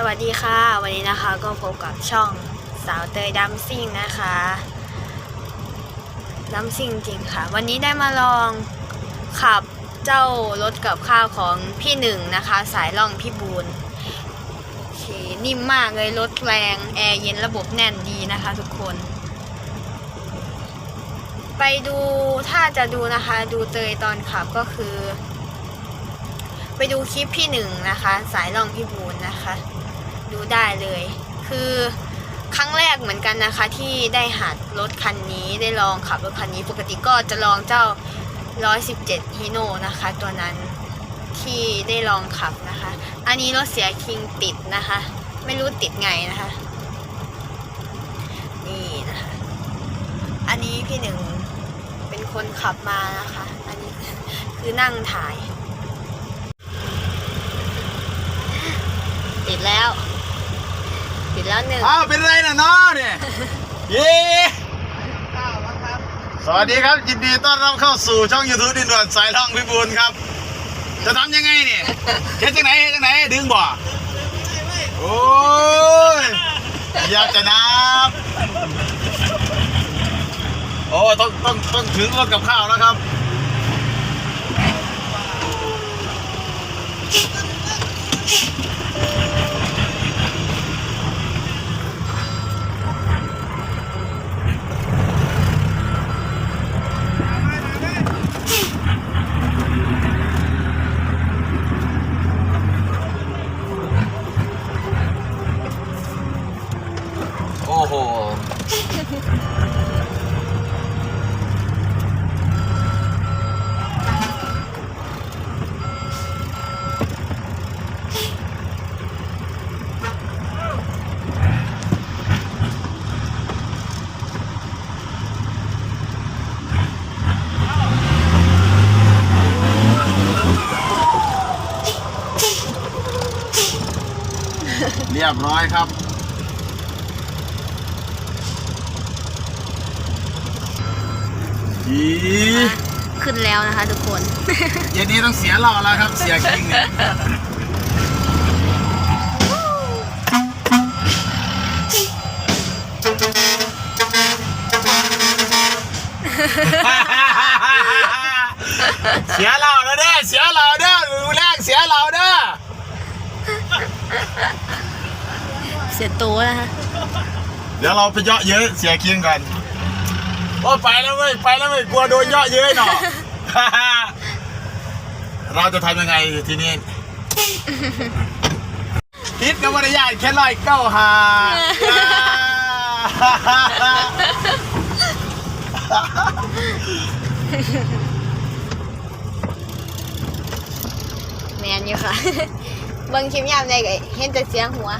สวัสดีค่ะ วันนี้นะคะก็พบกับช่องสาวเตยดัมซิ่งนะคะดัมซิ่งจริงค่ะ วันนี้ได้มาลองขับเจ้ารถกับข้าวของพี่หนึ่งนะคะ สายล่องพี่บูนโอเคนิ่มมากเลยรถแรงแอร์เย็นระบบแน่นดีนะคะทุกคน ไปดูถ้าจะดูนะคะ ดูเตยตอนขับก็คือไปดูคลิปพี่หนึ่งนะคะ สายล่องพี่บูนนะคะ ดูได้เลย คือครั้งแรกเหมือนกันนะคะ ที่ได้หัดรถคันนี้ได้ลองขับรถคันนี้ปกติก็จะลองเจ้า 117ฮีโน่นะคะ ตัวนั้นที่ได้ลองขับนะคะ อันนี้รถเสียคิงติดนะคะ ไม่รู้ติดไงนะคะ นี่นะคะ อันนี้พี่หนึ่งเป็นคนขับมานะคะ อันนี้คือนั่งถ่าย ติดแล้ว แล้วหนึ่งอ้าวเป็นไรนะน้อเนี่ยเย้สวัสดีครับยินดีต้อนรับเข้าสู่ช่องยูทูบดินด่วนสายท่องพิบูลครับ จะทำยังไงเนี่ยเฮ็ดจังไหนเฮ็ดจังไหนดึงบ่โอ้ยอยากจะนับโอ้ต้องต้องต้องถึงรถกับข้าวแล้วครับ โห เรียบร้อยครับ อีขึ้นแล้วนะคะทุกคน เย็นนี้ต้องเสียเราแล้วครับ เสียคิงเนี่ยเสียเราแล้วเด้อเสียเราเด้อมือแรกเสียเราเด้อเสียตัวนะคะเดี๋ยวเราไปเยาะเย้ยเสียคิงก่อน โอ้ไปแล้วเว้ยไปแล้วเว้ยกลัวโดนเยาะเย้ยหน่อเราจะทำยังไงทีนี้ทิศกับวรยาแค่ลอยเก้าหาแมนอยู่ค่ะ เบิ่งคลิปยามใดก็เห็นแต่เสียงหัว